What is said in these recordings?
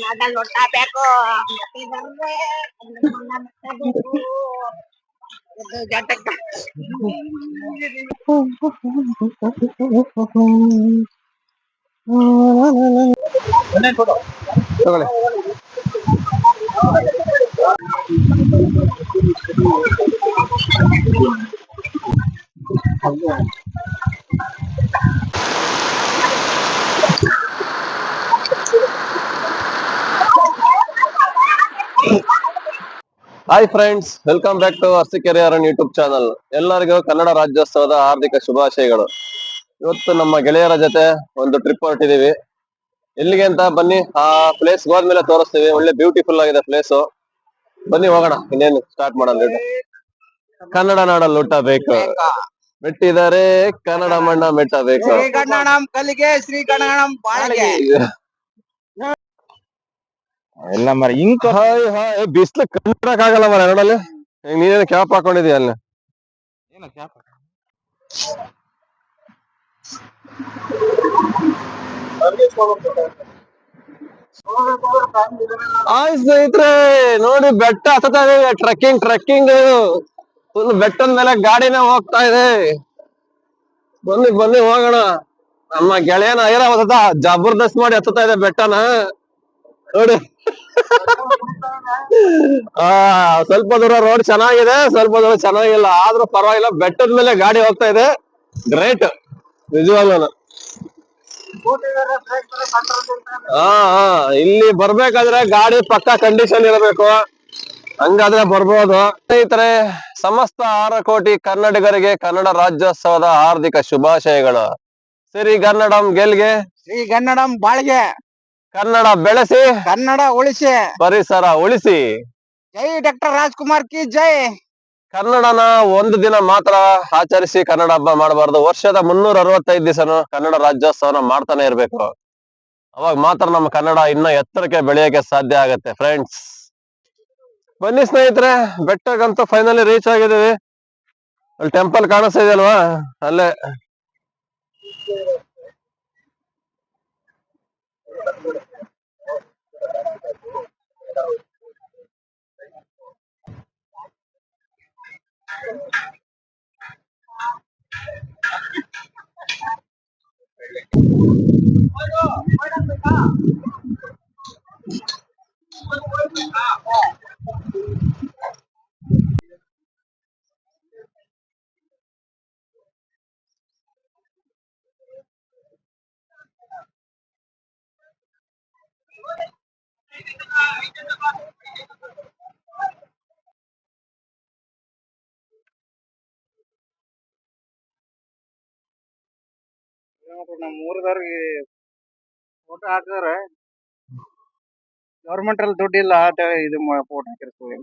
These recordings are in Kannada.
ನಾಡ ಲೊಟ್ಟ ಬೇಕು ಬರ್ರೆ ನನ್ನ ಬೇಕು hi friends welcome back to Arasikere ಅರಣ್ YouTube channel ಎಲ್ಲರಿಗೂ ಕನ್ನಡ ರಾಜ್ಯೋತ್ಸವದ ಹಾರ್ದಿಕ ಶುಭಾಶಯಗಳು. ಇವತ್ತು ನಮ್ಮ ಗೆಳೆಯರ ಜೊತೆ ಒಂದು ಟ್ರಿಪ್ ಹೊರಟಿದೀವಿ. ಎಲ್ಲಿಗೆ ಅಂತ ಬನ್ನಿ ಆ ಪ್ಲೇಸ್ ಹೋದ್ಮೇಲೆ ತೋರಿಸ್ತೀವಿ. ಒಳ್ಳೆ ಬ್ಯೂಟಿಫುಲ್ ಆಗಿದೆ ಪ್ಲೇಸ್ ಬನ್ನಿ ಹೋಗೋಣ ಇನ್ನೇನು ಸ್ಟಾರ್ಟ್ ಮಾಡೋಣ. ಕನ್ನಡ ನಾಡಲ್ಲಿ ಊಟ ಬೇಕು. ಮೆಟ್ಟಿದರೆ ಕನ್ನಡ ಮಣ್ಣ ಮೆಟ್ಟಬೇಕು ಶ್ರೀ ಕಲಿಗೆ ಬಾಳಿಗೆ. ಎಲ್ಲ ಮರ ಹಿಂಗ್ ಹಾಯ್ ಹಾಯ್ ಬಿಸ್ಲು ಆಗಲ್ಲ ಮರ ಎರಡಲ್ಲಿ. ನೀನೇನು ಕ್ಯಾಪ್ ಹಾಕೊಂಡಿದೀಯ ಅಲ್ಲಿ? ಹಾಯ್ ಸ್ನೇಹಿತರೆ ನೋಡಿ ಬೆಟ್ಟ ಹತ್ತತಾ ಇದೆ ಟ್ರಕ್ಕಿಂಗ್ ಟ್ರೆಕ್ಕಿಂಗ್ ಫುಲ್ ಬೆಟ್ಟದ ಮೇಲೆ ಗಾಡಿನೇ ಹೋಗ್ತಾ ಇದೆ. ಬನ್ನಿ ಬನ್ನಿ ಹೋಗೋಣ. ನಮ್ಮ ಗೆಳೆಯನ ಐರಾವತ ಜಬರ್ದಸ್ತ್ ಮಾಡಿ ಹತ್ತತಾ ಇದೆ ಬೆಟ್ಟನ. ನೋಡಿ. ಆ, ಸ್ವಲ್ಪ ದೂರ ರೋಡ್ ಚೆನ್ನಾಗಿದೆ, ಸ್ವಲ್ಪ ದೂರ ಚೆನ್ನಾಗಿಲ್ಲ. ಆದ್ರೂ ಪರವಾಗಿಲ್ಲ, ಬೆಟ್ಟದ ಮೇಲೆ ಗಾಡಿ ಹೋಗ್ತಾ ಇದೆ. ಗ್ರೇಟ್ ನಿಜವಾಗ್ಲೂ. ಹಾ ಹಾ ಇಲ್ಲಿ ಬರ್ಬೇಕಾದ್ರೆ ಗಾಡಿ ಪಕ್ಕ ಕಂಡೀಷನ್ ಇರಬೇಕು. ಹಂಗಾದ್ರೆ ಬರ್ಬೋದು. ಸ್ನೇಹಿತರೆ, ಸಮಸ್ತ ಆರು ಕೋಟಿ ಕನ್ನಡಿಗರಿಗೆ ಕನ್ನಡ ರಾಜ್ಯೋತ್ಸವದ ಹಾರ್ದಿಕ ಶುಭಾಶಯಗಳು. ಸರಿ ಕನ್ನಡಂ ಗೆಲ್ಗೆ. ಶ್ರೀ ಕನ್ನಡಂ ಬಾಳಿಗೆ. ಕನ್ನಡ ಬೆಳೆಸಿ. ಕನ್ನಡ ಉಳಿಸಿ. ಪರಿಸರ ಉಳಿಸಿ. ಜೈ ಡಾಕ್ಟರ್ ರಾಜ್ಕುಮಾರ್ ಕಿ ಜೈ. ಕನ್ನಡನ ಒಂದು ದಿನ ಮಾತ್ರ ಆಚರಿಸಿ ಕನ್ನಡ ಹಬ್ಬ ಮಾಡಬಾರ್ದು. ವರ್ಷದ ಮುನ್ನೂರ ಅರವತ್ತೈದು ದಿವಸನು ಕನ್ನಡ ರಾಜ್ಯೋತ್ಸವನ ಮಾಡ್ತಾನೆ ಇರ್ಬೇಕು. ಅವಾಗ ಮಾತ್ರ ನಮ್ಮ ಕನ್ನಡ ಇನ್ನ ಎತ್ತರಕ್ಕೆ ಬೆಳೆಯಕ್ಕೆ ಸಾಧ್ಯ ಆಗತ್ತೆ ಫ್ರೆಂಡ್ಸ್. ಬನ್ನಿ ಸ್ನೇಹಿತರೆ ಬೆಟ್ಟಗಂತೂ ಫೈನಲಿ ರೀಚ್ ಆಗಿದ್ದೀವಿ ಅಲ್ಲಿ ಟೆಂಪಲ್ ಕಾಣಿಸ್ತಾ ಇದೆಯಲ್ವಾ ಅಲ್ಲೇ. Bueno, bueno, pues ನಮ್ಮ ಊರದವ್ರಿಗೆ ಫೋಟೋ ಹಾಕಿದ್ರೆ ಗೌರ್ಮೆಂಟ್ ಅಲ್ಲಿ ದುಡ್ಡು ಇಲ್ಲ ಅಂತ ಹೇಳಿ ಇದು ಫೋಟೋ ಹಾಕಿರ್ತೀವಿ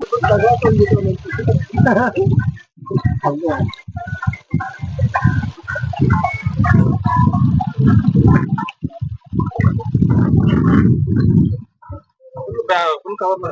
toma.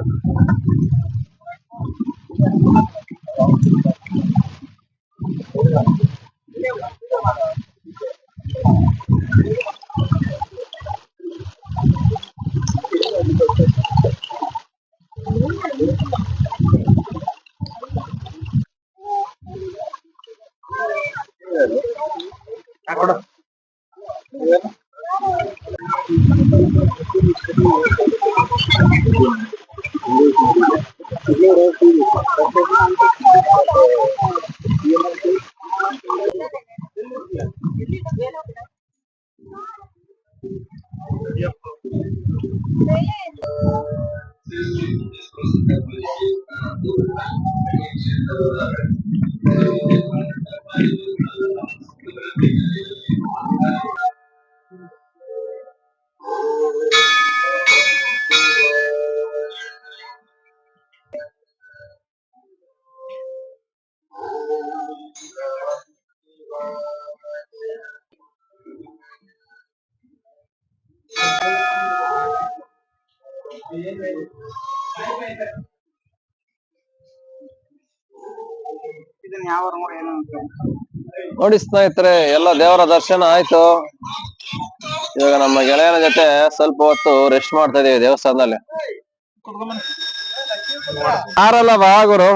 అక్కడ Thank. Thank. ನೋಡಿ ಸ್ನೇಹಿತರೆ, ಎಲ್ಲ ದೇವರ ದರ್ಶನ ಆಯ್ತು. ಇವಾಗ ನಮ್ಮ ಗೆಳೆಯನ ಜೊತೆ ಸ್ವಲ್ಪ ಹೊತ್ತು ರೆಸ್ಟ್ ಮಾಡ್ತಾ ಇದೀವಿ ದೇವಸ್ಥಾನದಲ್ಲಿ. ಯಾರಲ್ಲ ಬಾ ಗುರು.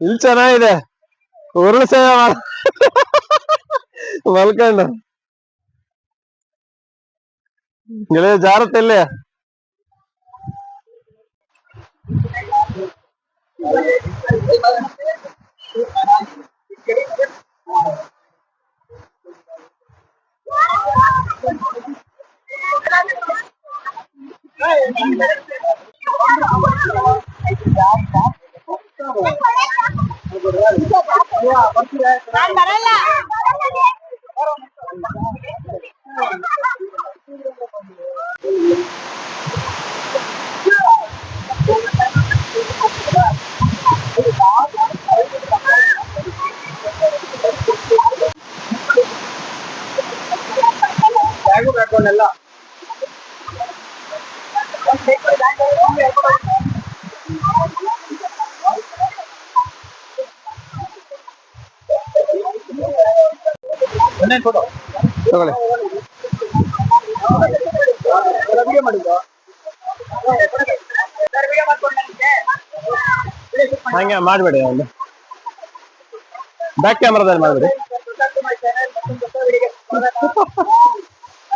ಇಲ್ಲಿ ಚೆನ್ನಾಗಿದೆ. ಉರುಳು ಸೇವೆ ಮಾಡ ಮಲ್ಕೊಂಡು ಗೆಳೆಯ ಜಾರತ್ತೆ ಇಲ್ಲಿ ನಾನ್ ಬರಲ್ಲ ತಗೊಳ್ಳಿ. ಹಂಗೆ ಮಾಡಬೇಡಿ ಒಂದು. ಬ್ಯಾಕ್ ಕ್ಯಾಮ್ರಾದಲ್ಲಿ ಮಾಡ್ಬೇಡಿ.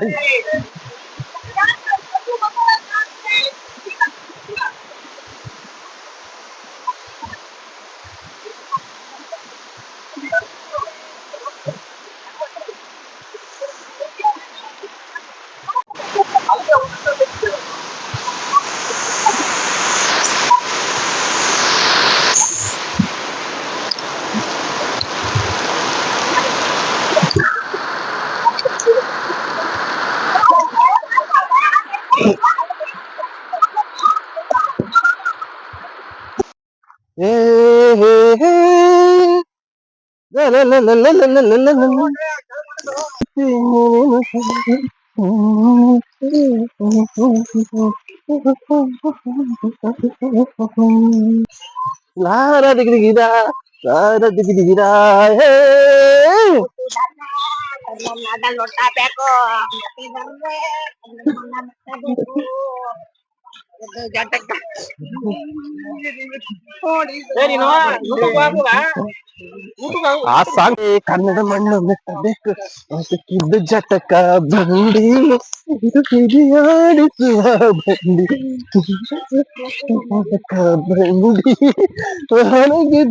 Hey. லாரா டிகிரி கீரா லாரா டிகிரி கீரா ಲೊಟ್ಟ ಬೇಕು ಆ ಸಾಂಗ್ ಕನ್ನಡ ಮಣ್ಣು ಮೆಟ್ಟಬೇಕು ಅದಕ್ಕಿದ್ದು ಜಟಕ ಬಂಡಿ ಇದು ಹಿರಿಯಾಡಿಸುವ ಬಂಡಿ ಜಟಕ ಬಂಡಿ ಒಳಗೆ